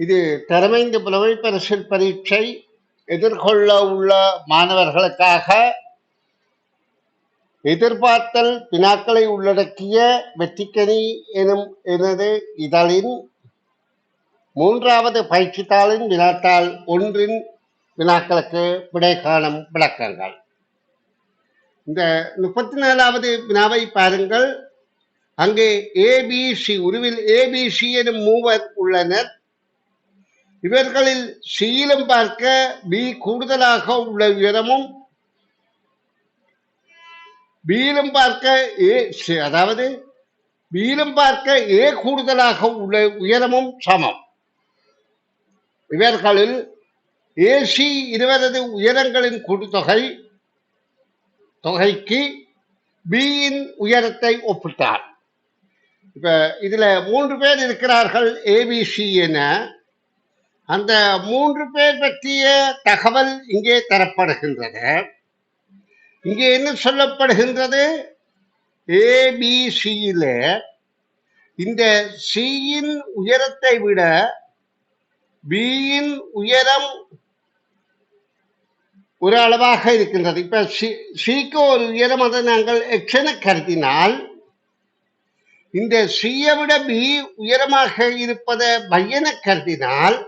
இது திறமைந்த புலமை பரிசில் பரீட்சை எதிர்கொள்ள உள்ள மாணவர்களுக்காக எதிர்பார்த்தல் வினாக்களை உள்ளடக்கிய வெற்றிக்கனி எனும் எனது இதழின் மூன்றாவது பயிற்சித்தாளின் வினாத்தாள் ஒன்றின் வினாக்களுக்கு விடை காணும் விளக்கங்கள். இந்த முப்பத்தி நாலாவது வினாவை பாருங்கள். அங்கே ஏபிசி உருவில் ஏபிசி எனும் மூவர் உள்ளனர். இவர்களில் சீலம் பார்க்க பி கூடுதலாக உள்ள உயரமும் பீலம் பார்க்க ஏ அதாவது பியிலும் பார்க்க ஏ கூடுதலாக உள்ள உயரமும் சமம். இவர்களில் ஏசி இருவரது உயரங்களின் கூட்டுத்தொகை தொகைக்கு பியின் உயரத்தை ஒப்பிட்டார். இப்ப இதுல மூன்று பேர் இருக்கிறார்கள் ஏபிசி என. அந்த மூன்று பேர் பற்றிய தகவல் இங்கே தரப்படுகின்றது. இங்கே என்ன சொல்லப்படுகின்றது? ஏபிசியில இந்த சியின் உயரத்தை விட பியின் உயரம் ஒரு அளவாக இருக்கின்றது. இப்ப சிக்கு ஒரு உயரம் அதை நாங்கள் எக்ஸ் கருதினால் இந்த சியை விட பி உயரமாக இருப்பதை பையனை கருதினால்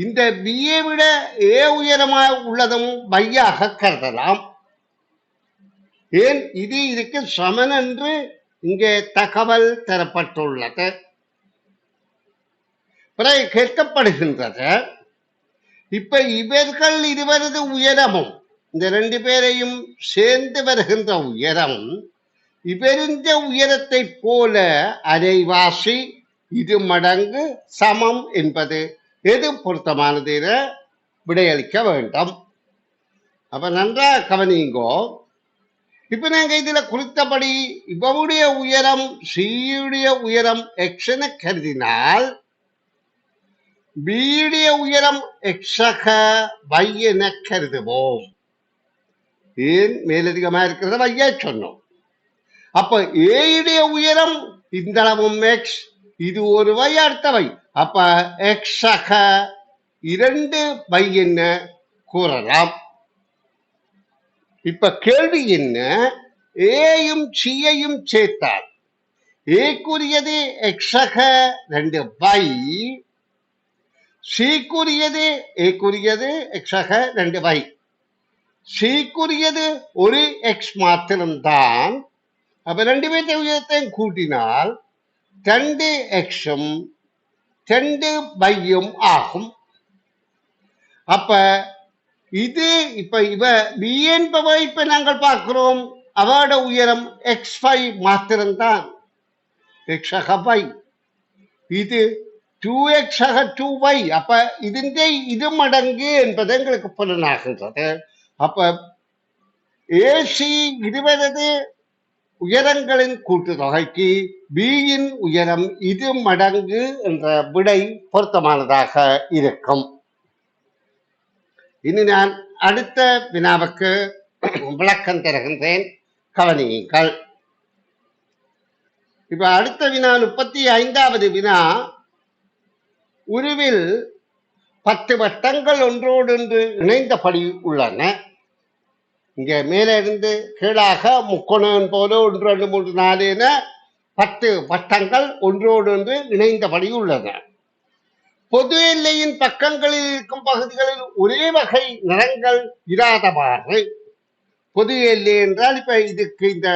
இந்த பியை விட ஏ உயரமாக உள்ளதும் பையாக கருதலாம். ஏன்? இது இதுக்கு சமன் என்று இங்கே தகவல் தரப்பட்டுள்ளது. பிறகு கேட்கப்படுகின்றது இப்ப இவர்கள் இருவரது உயரமும் இந்த ரெண்டு பேரையும் சேர்ந்து வருகின்ற உயரம் இவரிந்த உயரத்தை போல அரைவாசி இரு மடங்கு சமம் என்பது எது பொருத்தமானது என விடையளிக்க வேண்டும். அப்ப நன்றா கவனிங்கோ. இப்ப நாங்க இதுல குறித்தபடி இவருடைய உயரம் சியுடைய உயரம் எக்ஸ் என கருதினால் பியுடைய உயரம் எக்ஸக வை என கருதுவோம். ஏன் மேலதிகமா இருக்கிறத வையா சொன்னோம். அப்ப ஏயுடைய உயரம் இந்த அளவும் எக்ஸ் இது ஒரு வை அடுத்த வை அப்ப எக்ஸக இரண்டு பை என்ன கூறலாம். இப்ப கேள்வி என்ன? ஏயும் சியையும் சேர்த்தால் ஏக்குரியது எக்ஸக ரெண்டு வை சீக்குரியது ஏக்குரியது எக்ஸக ரெண்டு வை சீக்குரியது ஒரு எக்ஸ் மாத்திரம்தான். அப்ப ரெண்டு பேர்த்தையும் கூட்டினால் ரெண்டு எக்ஸும் செண்டு பையும் ஆகும். அப்ப இது இப்ப இவ பி என்பவை இப்ப நாங்கள் பார்க்கிறோம். அவட உயரம் எக்ஸ் ஃபைவ் மாத்திரம்தான் எக்ஸக பை இது டூ எக்ஸக டூ பை அப்ப இதுண்டே இது மடங்கு என்பது எங்களுக்கு புலனாகின்றது. அப்ப ஏசி இருபது உயரங்களின் கூட்டுத்தொகைக்கு பியின் உயரம் இது மடங்கு என்ற விடை பொருத்தமானதாக இருக்கும். இனி நான் அடுத்த வினாவுக்கு விளக்கம் தருகின்றேன். கவனியுங்கள். இப்ப அடுத்த வினா முப்பத்தி ஐந்தாவது வினா உருவில் பத்து வட்டங்கள் ஒன்றோடொன்று இணைந்தபடி உள்ளன. இங்கே மேலே இருந்து கீழாக முக்கோணம் போல ஒன்று ரெண்டு மூன்று நாலு என பத்து வட்டங்கள் ஒன்றோடொன்று இணைந்தபடி உள்ளன பொது எல்லையின் பக்கங்களில் இருக்கும் பகுதிகளில் ஒரே வகை நிறங்கள் இராதவாறு. பொது எல்லை என்றால் இப்ப இதுக்கு இந்த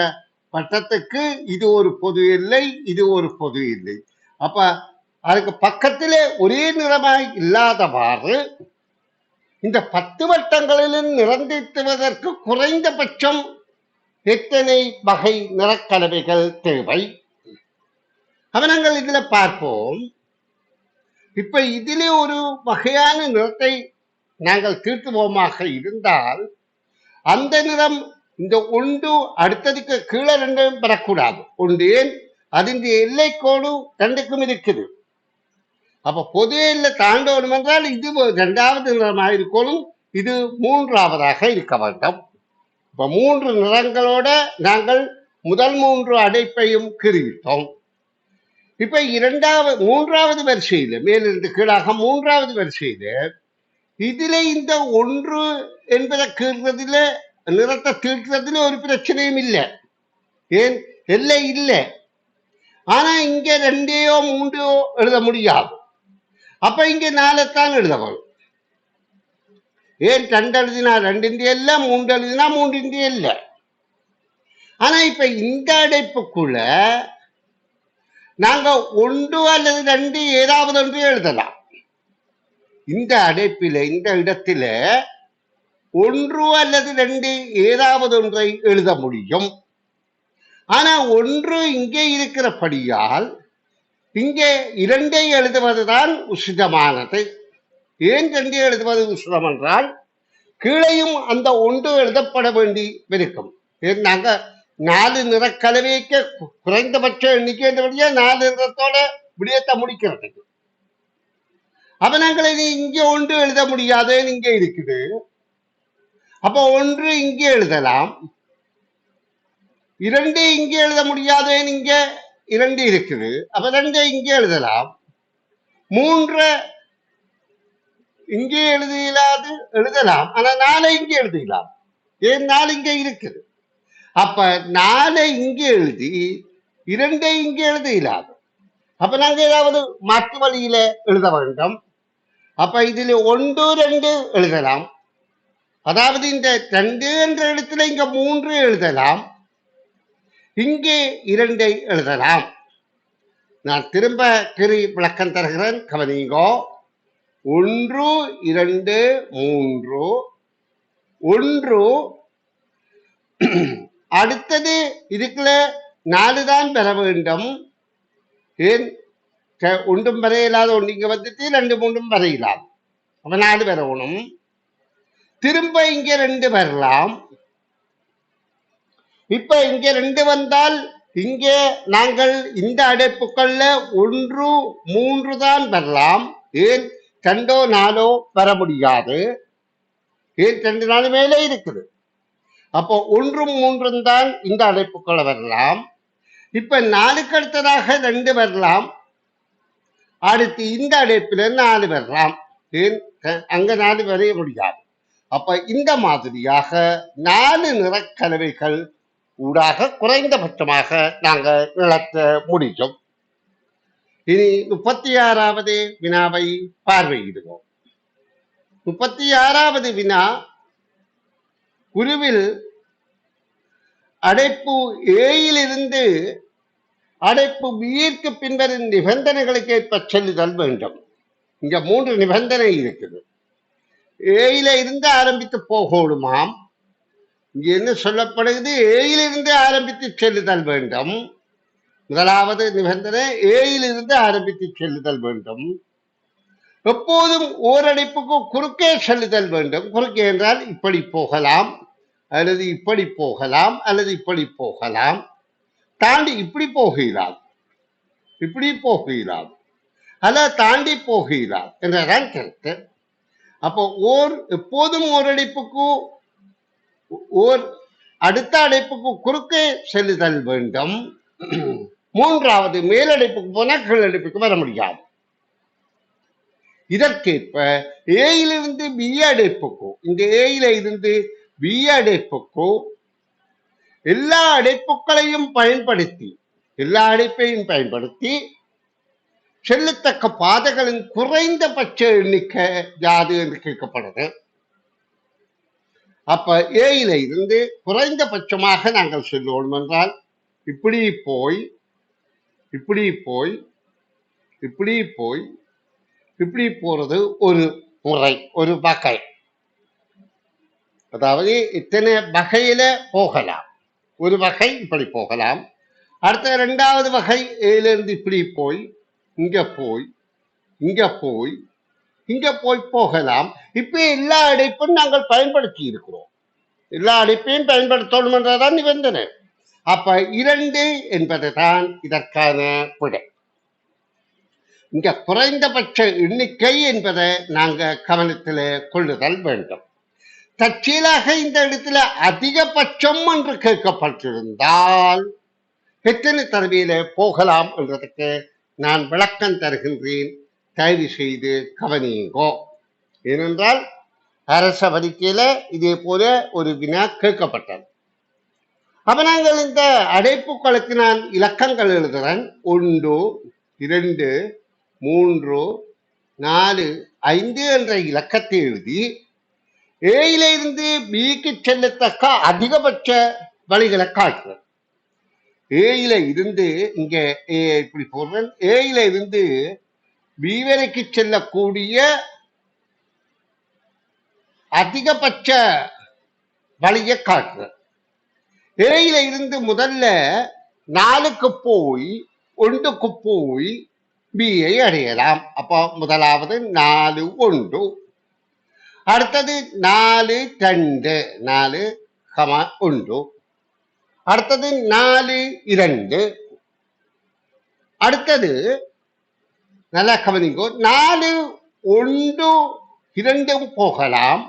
வட்டத்துக்கு இது ஒரு பொது எல்லை இது ஒரு பொது எல்லை. அப்ப அதுக்கு பக்கத்திலே ஒரே நிறமாய் இல்லாதவாறு இந்த பத்து வட்டங்களிலும் நிறந்தித்துவதற்கு குறைந்தபட்சம் எத்தனை வகை நிறக்கலவைகள் தேவை? அவனங்கள் இதுல பார்ப்போம். இப்ப இதிலே ஒரு வகையான நிறத்தை நாங்கள் தீர்த்துவோமாக இருந்தால் அந்த நிறம் இந்த ஒன்று அடுத்ததுக்கு கீழே ரெண்டும் பெறக்கூடாது. ஒன்று ஏன்? அதின் எல்லைக்கோடு ரெண்டுக்கும் இருக்குது. அப்ப பொது எல்லை என்றால் இது இரண்டாவது நிறமாக இருக்கணும் இது மூன்றாவதாக இருக்க வேண்டும். இப்ப மூன்று நிறங்களோட நாங்கள் முதல் மூன்று அடைப்பையும் கிரிவிட்டோம் இப்ப இரண்டாவது மூன்றாவது வரிசையில மேலிருந்து கீழாக மூன்றாவது வரிசையில இதுல இந்த ஒன்று என்பதை கீழ்றதுல நிறத்தை தீர்க்கிறதுல ஒரு பிரச்சனையும் இல்லை. ஏன்? எல்லை இல்லை. ஆனா இங்க ரெண்டையோ மூன்றையோ எழுத முடியாது. அப்ப இங்க நாளைத்தான் எழுதணும் ஏன் ரெண்டு எழுதினா ரெண்டு இந்திய இல்ல மூன்று எழுதினா மூன்று இந்திய இல்ல? ஆனா இப்ப இந்த அடைப்புக்குள்ள நாங்க ஒன்று அல்லது ரெண்டு ஏதாவது ஒன்று எழுதலாம். இந்த அடைப்பில இந்த இடத்துல ஒன்று அல்லது ரெண்டு ஏதாவது ஒன்றை எழுத முடியும். ஆனா ஒன்று இங்கே இருக்கிறபடியால் இங்கே இரண்டை எழுதுவதுதான் உசிதமானது. ஏன் ரெண்டை எழுதுவது உசிதம் என்றால் கீழையும் அந்த ஒன்று எழுதப்பட வேண்டி இருக்கும். நாங்க நாலு நிற கலவைக்கு குறைந்தபட்ச எண்ணிக்கை என்றபடியா நாலு நிறத்தோட விடயத்தை முடிக்கிறதுக்கு அப்ப நாங்கள் இது இங்கே ஒன்று எழுத முடியாதுன்னு இங்கே இருக்குது. அப்போ ஒன்று இங்கே எழுதலாம். இரண்டு இங்கே எழுத முடியாதுன்னு இங்கே இரண்டு இருக்குது. அப்ப ரெண்டு இங்கே எழுதலாம். மூன்று இங்கே எழுதியலாது எழுதலாம். ஆனா நாளை இங்கே எழுதிக்கலாம். ஏன் நாள் இங்கே இருக்குது? அப்ப நாளை இங்கே எழுதி இரண்டை இங்கே எழுதியலாது அப்ப நாங்க ஏதாவது மாற்று வழியில எழுத வேண்டும். அப்ப இதுல ஒன்று ரெண்டு எழுதலாம். அதாவது இந்த ரெண்டு என்ற எழுத்துல இங்க மூன்று எழுதலாம். இங்கே இரண்டை எழுதலாம். நான் திரும்ப கிரி விளக்கம் தருகிறேன். கவனிங்கோ ஒன்று இரண்டு மூன்று. ஒன்று. அடுத்தது இதுக்குள்ள நாலு தான் பெற வேண்டும். ஏன்? க- ஒன்றும் வரையில்லாத ஒன்று இங்கே வந்துட்டு ரெண்டு மூன்றும் வரையலாம் அப்போ நாலு பெறணும். திரும்ப இங்கே ரெண்டு வரலாம் இப்ப இங்க ரெண்டு வந்தால் இங்கே நாங்கள் இந்த அடைப்புக்கள்ல ஒன்று மூன்று தான் வரலாம். ஏன் ரெண்டோ நாலோ வர முடியாது. ஏன் ரெண்டு நாலு மேலே இருக்குது. அப்போ ஒன்றும் மூன்றும் தான் இந்த அடைப்புக்களை வரலாம். இப்ப நாலுக்கு அடுத்ததாக ரெண்டு வரலாம். அடுத்து இந்த அடைப்பில நாலு வரலாம். ஏன் அங்க நாலு வரைய முடியாது. அப்ப இந்த மாதிரியாக நாலு நிறக்கலவைகள் ஊடாக குறைந்தபட்சமாக நாங்க நடத்த முடியும் இனி முப்பத்தி ஆறாவது வினாவை பார்வையிடுவோம். முப்பத்தி ஆறாவது வினா குருவில் அடைப்பு ஏயிலிருந்து அடைப்பு பியிற்கு பின்வரும் நிபந்தனைகளுக்கு ஏற்ப செல்லுதல் வேண்டும். இங்க மூன்று நிபந்தனை இருக்குது. ஏயில இருந்து ஆரம்பித்து போகணுமாம் இங்க என்ன சொல்லப்படுகிறது ஏயிலிருந்து ஆரம்பித்து செல்லுதல் வேண்டும். முதலாவது நிபந்தனை ஏயிலிருந்து ஆரம்பித்து செல்லுதல் வேண்டும். எப்போதும் ஓரடைப்புக்கு குறுக்கே செல்லுதல் வேண்டும். குறுக்கே என்றால் இப்படி போகலாம் அல்லது இப்படி போகலாம் அல்லது இப்படி போகலாம். தாண்டி இப்படி போகிறார் இப்படி போகிறார் அல்ல தாண்டி போகிறார் என்றதான் கருத்து அப்போ ஓர் எப்போதும் ஓரடைப்புக்கு ஓர் அடுத்த அடைப்புக்கு குறுக்கு செல்லுதல் வேண்டும். மூன்றாவது மேலடைப்புக்கு போனால் கீழடைப்புக்கு வர முடியாது. இதற்கேற்ப ஏயிலிருந்து பி அடைப்புக்கோ இந்த ஏயில இருந்து பி அடைப்புக்கோ எல்லா அடைப்புகளையும் பயன்படுத்தி எல்லா அடைப்பையும் பயன்படுத்தி செல்லத்தக்க பாதைகளின் குறைந்தபட்ச எண்ணிக்கை யாது என்று கேட்கப்படுது. அப்ப ஏயில இருந்து குறைந்தபட்சமாக நாங்கள் செல்வோம் என்றால் இப்படி போய் இப்படி போய் இப்படி போய் இப்படி போறது ஒரு முறை ஒரு வகை அதாவது இத்தனை வகையில போகலாம். ஒரு வகை இப்படி போகலாம். அடுத்த இரண்டாவது வகை இருந்து இப்படி போய் இங்க போய் இங்க போய் இங்க போய் போகலாம். இப்ப எல்லா அடைப்பும் நாங்கள் பயன்படுத்தி இருக்கிறோம். எல்லா அடைப்பையும் பயன்படுத்தணும் என்றதான் நிபந்தனை. அப்ப இரண்டு என்பதுதான் இதற்கான விடை. இங்க குறைந்தபட்ச எண்ணிக்கை என்பதை நாங்க கவனத்தில் கொள்ளுதல் வேண்டும். தற்செயலாக இந்த இடத்துல அதிகபட்சம் என்று கேட்கப்பட்டிருந்தால் எத்தனை தடவையில போகலாம் என்றதுக்கு நான் விளக்கம் தருகின்றேன். தயவு செய்து கவனியுங்கோ. ஏனென்றால் அரச பரீட்சையில இதே போல ஒரு வினா கேட்கப்பட்டது. அப்ப நாங்கள் இந்த அடைப்புகளுக்கு நான் இலக்கங்கள் எழுதுறேன். ஒன்று இரண்டு மூன்று நாலு ஐந்து என்ற இலக்கத்தை எழுதி ஏயில இருந்து பிக்கு செல்லத்தக்க அதிகபட்ச வழிகளை காட்டுறேன். ஏயில இருந்து இங்க இப்படி போடுறேன். ஏயில இருந்து வீவரைக்கு செல்லக்கூடிய அதிகபட்ச வழியை காட்டு இறையில இருந்து முதல்ல நாலுக்கு போய் ஒன்றுக்கு போய் பியை அடையலாம். அப்போ முதலாவது நாலு ஒன்று. அடுத்தது நாலு ரெண்டு. நாலு கமா ஒன்று. அடுத்தது நாலு இரண்டு. அடுத்தது நல்லா கவனிங்கோ நாலு ஒன்று இரண்டும் போகலாம்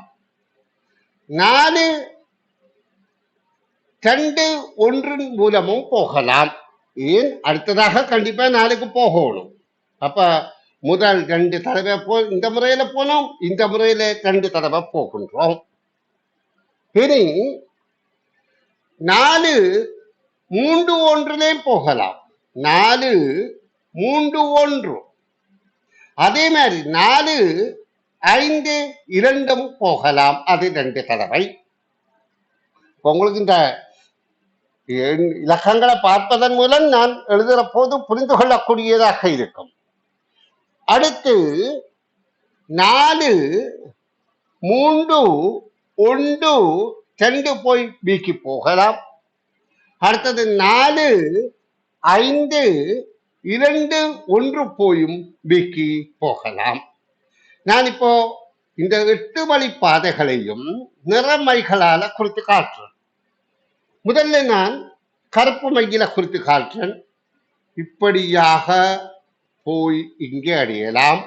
நாலு ரெண்டு ஒன்றின் மூலமும் போகலாம் ஏன் அடுத்ததாக கண்டிப்பா நாளுக்கு போகணும் அப்ப முதல் ரெண்டு தடவை போ இந்த முறையில போனோம் இந்த முறையில ரெண்டு தடவை போகின்றோம் இனி நாலு மூன்று ஒன்றிலே போகலாம் நாலு மூன்று ஒன்று அதே மாதிரி நாலு ஐந்து இரண்டும் போகலாம். அது ரெண்டு தடவை. உங்களுக்கு இந்த இலக்கங்களை பார்ப்பதன் மூலம் நான் எழுதுகிற போது புரிந்து கொள்ளக்கூடியதாக இருக்கும். அடுத்து நாலு மூன்று ஒன்று ரெண்டு போய் பிக்கு போகலாம். அடுத்தது நாலு ஐந்து இரண்டு ஒன்று போயும் வீக்கி போகலாம். நான் இப்போ இந்த எட்டு வழி பாதைகளையும் நிறமைகளால குறித்து காட்டுறேன். முதல்ல நான் கருப்பு மையில குறித்து காட்டுறேன். இப்படியாக போய் இங்கே அடையலாம்.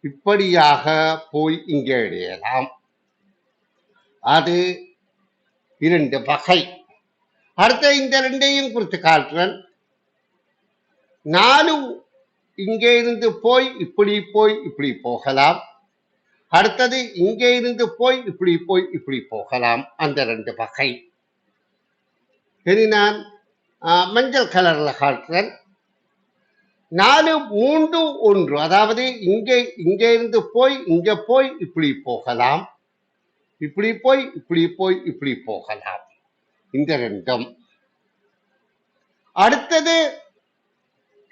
இப்படியாக போய் இங்கே அடையலாம். அது இரண்டு வகை. அடுத்த இந்த ரெண்டையும் குறித்து காட்டுறேன். நாலு இங்கே இருந்து போய் இப்படி போய் இப்படி போகலாம். அடுத்தது இங்கே இருந்து போய் இப்படி போய் இப்படி போகலாம். அந்த ரெண்டு வகை. இனி நான் மஞ்சள் கலர்ல காட்டுறேன். நாலு மூன்று ஒன்று. அதாவது இங்கே இங்கே இருந்து போய் இங்க போய் இப்படி போகலாம். இப்படி போய் இப்படி போய் இப்படி போகலாம். இந்த ரெண்டும். அடுத்தது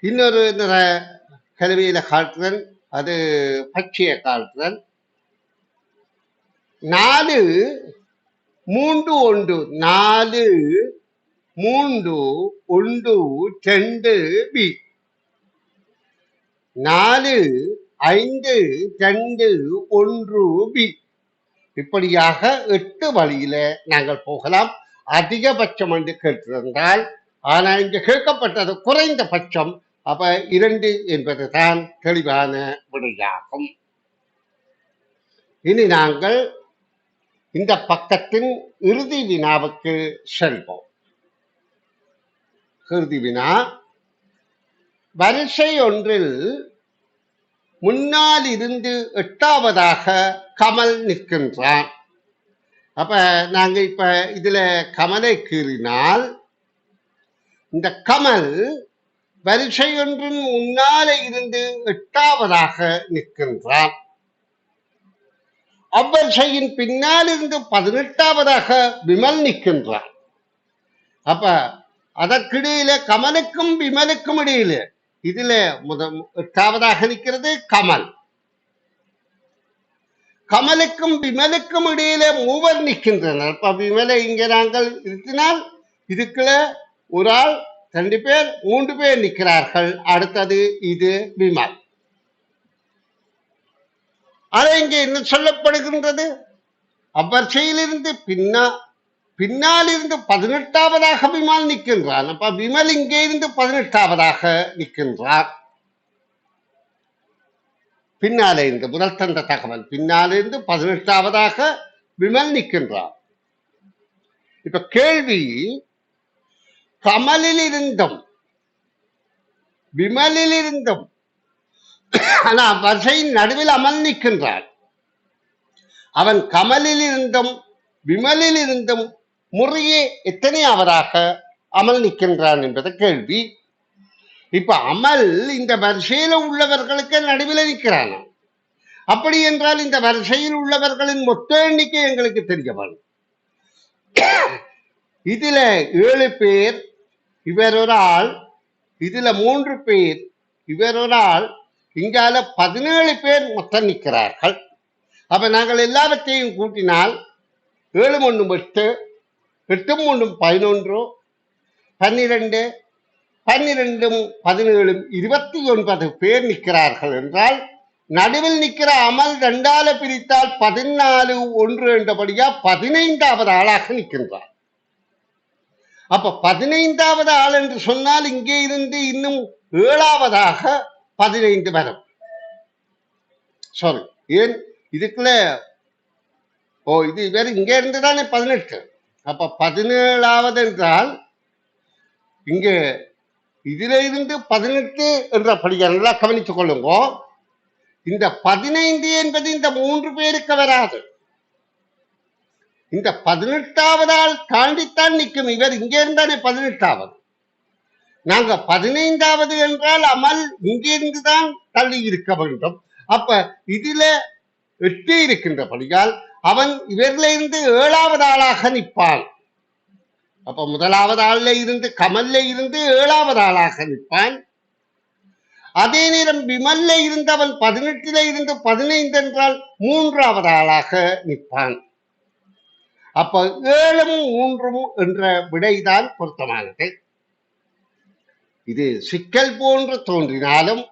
இன்னொரு நிற கருவியில காட்டுறன் அது பச்சைய காட்டுறன் நாலு மூன்று ஒன்று நாலு மூன்று ஒன்று ரெண்டு பி. நாலு ஐந்து ரெண்டு ஒன்று பி. இப்படியாக எட்டு வழியில நாங்கள் போகலாம். அதிகபட்சம் என்று கேட்டிருந்தால் ஆனால் இங்கு கேட்கப்பட்டது குறைந்தபட்சம் அப்ப இரண்டு என்பதுதான் தெளிவான விடையாகும். இனி நாங்கள் இந்த பக்கத்தின் இறுதி வினாவுக்கு செல்வோம். இறுதி வினா. வரிசை ஒன்றில் முன்னால் இருந்து எட்டாவதாக கமல் நிற்கின்றான். அப்ப நாங்க இப்ப இதுல கமலை கீறினால் இந்த கமல் வரிசையொன்றின் முன்னாலே இருந்து எட்டாவதாக நிற்கின்றான். அவ்வரிசையின் பின்னால் இருந்து பதினெட்டாவதாக விமல் நிற்கின்றான். அப்ப அதற்கிடையில கமலுக்கும் விமலுக்கும் இடையில இதுல முத எட்டாவதாக நிற்கிறது கமல். கமலுக்கும் விமலுக்கும் இடையில மூவர் நிற்கின்றனர். அப்ப விமலை இங்கே நாங்கள் இருத்தினால் இதுக்குள்ள ஒரு ஆள் ரெண்டு பேர் மூன்று பேர் நிற்கிறார்கள். அடுத்தது இது விமல். அதை இங்கே என்ன சொல்லப்படுகின்றது. அவ்வரிசையிலிருந்து பின்னா பின்னால் இருந்து பதினெட்டாவதாக விமல் நிற்கின்றான். அப்ப விமல் இங்கே இருந்து பதினெட்டாவதாக நிற்கின்றார் பின்னாலே இருந்து முதல் தந்த தகவல் பின்னாலிருந்து பதினெட்டாவதாக விமல் நிற்கின்றார் இப்ப கேள்வி கமலில் இருந்தும் விமலில் இருந்தும் ஆனா வரிசையின் நடுவில் அமல் நிற்கின்றான் அவன் கமலில் இருந்தும் விமலில் இருந்தும் முறையே எத்தனையாவதாக அமல் நிற்கின்றான் என்பது கேள்வி. இப்ப அமல் இந்த வரிசையில உள்ளவர்களுக்கு நடுவில் நிற்கிறான்? அப்படி என்றால் இந்த வரிசையில் உள்ளவர்களின் மொத்த எண்ணிக்கை எங்களுக்கு தெரிய இதுல ஏழு பேர் இவரொரு ஆள் இதுல மூன்று பேர் இவரொரு ஆள் இங்கால பதினேழு பேர் மொத்தம் நிற்கிறார்கள். அப்ப நாங்கள் எல்லாவற்றையும் கூட்டினால் ஏழு ஒன்றும் எட்டு எட்டும் ஒன்றும் பதினொன்று பன்னிரெண்டு பன்னிரெண்டும் பதினேழும் இருபத்தி ஒன்பது பேர் நிற்கிறார்கள் என்றால் நடுவில் நிற்கிற அமல் ரெண்டால பிரித்தால் பதினாலு ஒன்று என்றபடியா பதினைந்தாவது ஆளாக நிற்கின்றார். அப்ப பதினைந்தாவது ஆள் என்று சொன்னால் இங்கே இருந்து இன்னும் ஏழாவதாக பதினைந்து வரும். சாரி ஏன்? இதுக்குள்ள ஓ இது வேற இங்கே இருந்து தானே பதினெட்டு. அப்ப பதினேழாவது என்றால் இங்கே இதுல இருந்து பதினெட்டு என்ற படிக்க நல்லா கவனித்துக் கொள்ளுங்க. இந்த பதினைந்து என்பது இந்த மூன்று பேருக்கு வராது. இந்த பதினெட்டாவது ஆள் தாண்டித்தான் நிற்கும் இவர். இங்கே இருந்தானே பதினெட்டாவது. நாங்க பதினைந்தாவது என்றால் அமல் இங்கிருந்து தான் தள்ளி இருக்க வேண்டும். அப்ப இதுல எட்டு இருக்கின்றபடியால் அவன் இவர்ல இருந்து ஏழாவது ஆளாக நிற்பான். அப்ப முதலாவது ஆள்ல இருந்து கமல்ல இருந்து ஏழாவது ஆளாக நிற்பான். அதே நேரம் விமல்ல இருந்தவன் பதினெட்டுல இருந்து பதினைந்து என்றால் மூன்றாவது ஆளாக நிற்பான். அப்ப ஏழும் மூன்றும் என்ற விடைதான் பொருத்தமானது. இது சிக்கல் போன்று தோன்றினாலும்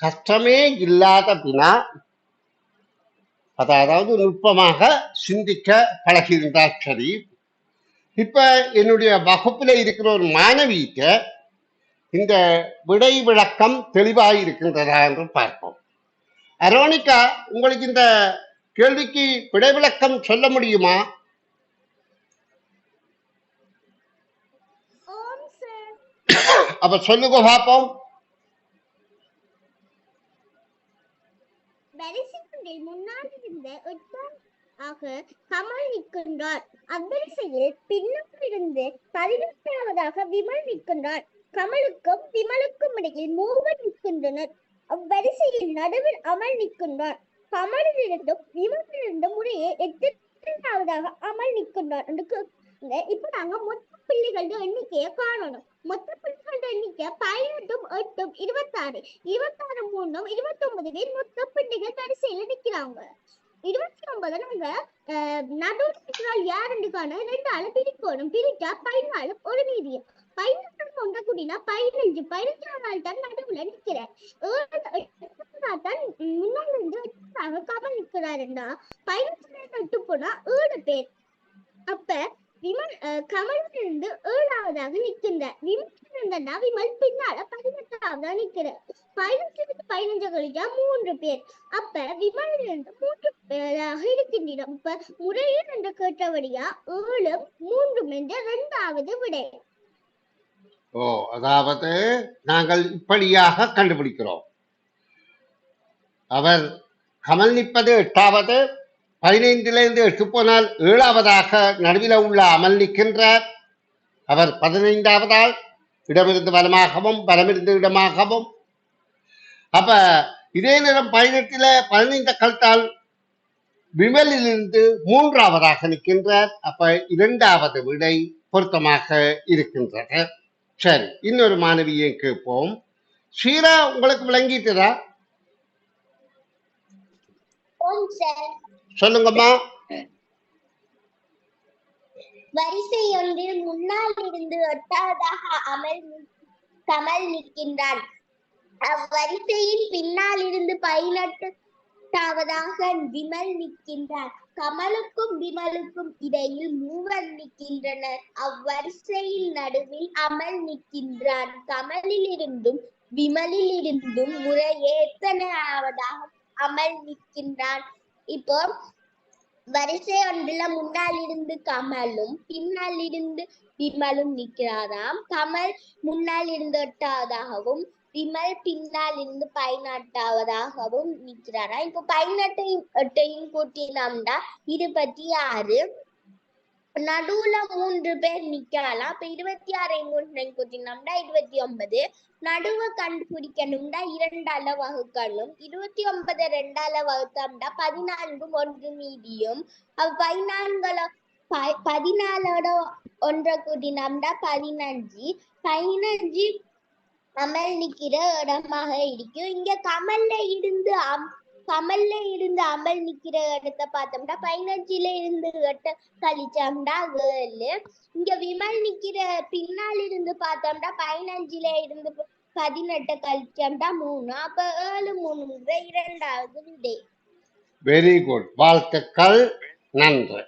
கஷ்டமே இல்லாத வினா அதாவது நுட்பமாக சிந்திக்க பழகியிருந்தால் சரி. இப்ப என்னுடைய வகுப்புல இருக்கிற ஒரு மாணவியிட்ட இந்த விடை விளக்கம் தெளிவாக இருக்கின்றதா என்று பார்ப்போம். அரோனிகா உங்களுக்கு இந்த கேள்விக்கு விடை விளக்கம் சொல்ல முடியுமா? அப்ப சொல்லுங்க முன்னால் இருந்த எட்டாம் ஆக கமல் நிற்கின்றார். அவ்வரிசையில் பின்னால் இருந்து பதினெட்டாவதாக விமல் நிற்கின்றார். கமலுக்கும் விமலுக்கும் இடையில் மூவர் நிற்கின்றனர். அவ்வரிசையில் நடுவில் அமல் நிற்கின்றார் கமலிலிருந்தும் விமலிலிருந்தும் முறையே எட்டாவதாக அமல் நிற்கின்றார் இப்ப நாங்க மொத்த பிள்ளைகளோட எண்ணிக்கையை காணணும் மொத்த பிள்ளைகளோட எண்ணிக்கை பதினெட்டும் எட்டும் இருபத்தாறு இருபத்தாறு மூணும் இருபத்தி ஒன்பது பேர் மொத்த பிள்ளைகள் வரிசையில நிக்கிறாங்க இருபத்தி ஒன்பது நாங்க நடுவில் நடுவுல யாருன்னு காண ரெண்டு ஆளு பிரிக்கணும் பிரிச்சா பதினாலு ஒரு மீதியம் பதினெட்டு கொண்ட குடினா பதினஞ்சு பதினஞ்சாறு ஆள் தான் நடுவுல நிக்கிறேன் ஏழு தான் முன்னாள் இருந்து எட்டாக கமல் நிக்கிறாருன்னா பயணத்துல எட்டு போனா ஏழு பேர். அப்ப விமல் அஹ், கமலில் இருந்து ஏழாவதாக நிற்கின்றார். விமல் இருந்தா விமல் பின்னால பதினெட்டாவதா நிக்கிறார் பதினெட்டு பதினஞ்சு கழிச்சா மூன்று பேர். அப்ப விமல் இருந்து மூன்று பேராக இருக்கின்றனர். இப்ப முறையில் என்று கேட்டபடியா ஏழு மூன்று என்று இரண்டாவது விடை. ஓ அதாவது நாங்கள் இப்படியாக கண்டுபிடிக்கிறோம். அவர் கமல் நிற்பது எட்டாவது பதினைந்திலிருந்து எட்டு போனால் ஏழாவதாக நடுவில் உள்ள அமல் நிற்கின்றார் அவர் பதினைந்தாவதால் இடமிருந்து வலமாகவும் வலமிருந்து இடமாகவும். அப்ப இதே நேரம் பதினெட்டுல பதினைந்த கழுத்தால் விமலிலிருந்து மூன்றாவதாக நிற்கின்றார். அப்ப இரண்டாவது விடை பொருத்தமாக இருக்கின்றது. சரி இன்னொரு மாணவியை கேட்போம். ஷீரா உங்களுக்கு விளங்கிட்டுதா? சொல்லுங்கம்மா. வரிசை ஒன்றில் முன்னால் இருந்து எட்டாவதாக அமல் கமல் நிற்கின்றான். அவ்வரிசையின் பின்னால் இருந்து பதினெட்டாவதாக விமல் நிற்கின்றார் கமலுக்கும் விமலுக்கும் இடையில் மூவர் நிற்கின்றனர். அவ்வரிசையில் நடுவில் அமல் நிற்கின்றான். கமலில் இருந்தும் விமலில் இருந்தும் முறையே எத்தனையாவதாக அமல் நிற்கின்றான். இப்போ வரிசை ஒன்றுல முன்னால் இருந்து கமலும் பின்னால் இருந்து விமலும் நிற்கிறாராம். கமல் முன்னால் இருந்து எட்டாவதாகவும் விமல் பின்னால் இருந்து பதினெட்டாவதாகவும் நிற்கிறாராம். இப்போ பதினெட்டையும் எட்டையும் கூட்டினோம்னா இருபத்தி ஆறு. நடுவுல மூன்று பேர் நிக்கலாம் இப்ப இருபத்தி ஆறை மூன்று கூட்டினோம்னா இருபத்தி ஒன்பது. நடுவை கண்டுபிடிக்கணும்னா இரண்டால வகுக்கணும். இருபத்தி ஒன்பது ரெண்டால வகுத்தோம்னா பதினான்கும் ஒன்று மீதியும். அப்ப பதினான்குல பதினாலோட ஒன்றை கூட்டினோம்னா பதினஞ்சு. பதினஞ்சு கமல் நிக்கிற இடமாக இருக்கும் இங்க கமல்ல இருந்து அம் கமல்ல இருந்து அமல் நிக்கிற இடத்த பார்த்தோம்டா பதினஞ்சுல இருந்து கட்ட கழிச்சோம்னா ஏழு இங்க விமல் நிக்கிற பின்னால் இருந்து பார்த்தோம்டா பதினஞ்சுல இருந்து பதினெட்டு கழிச்சோம்னா மூணு. அப்ப ஏழு மூணுங்கிற இரண்டாவது விடை. வெரி குட் வாழ்த்துக்கள். நன்றி.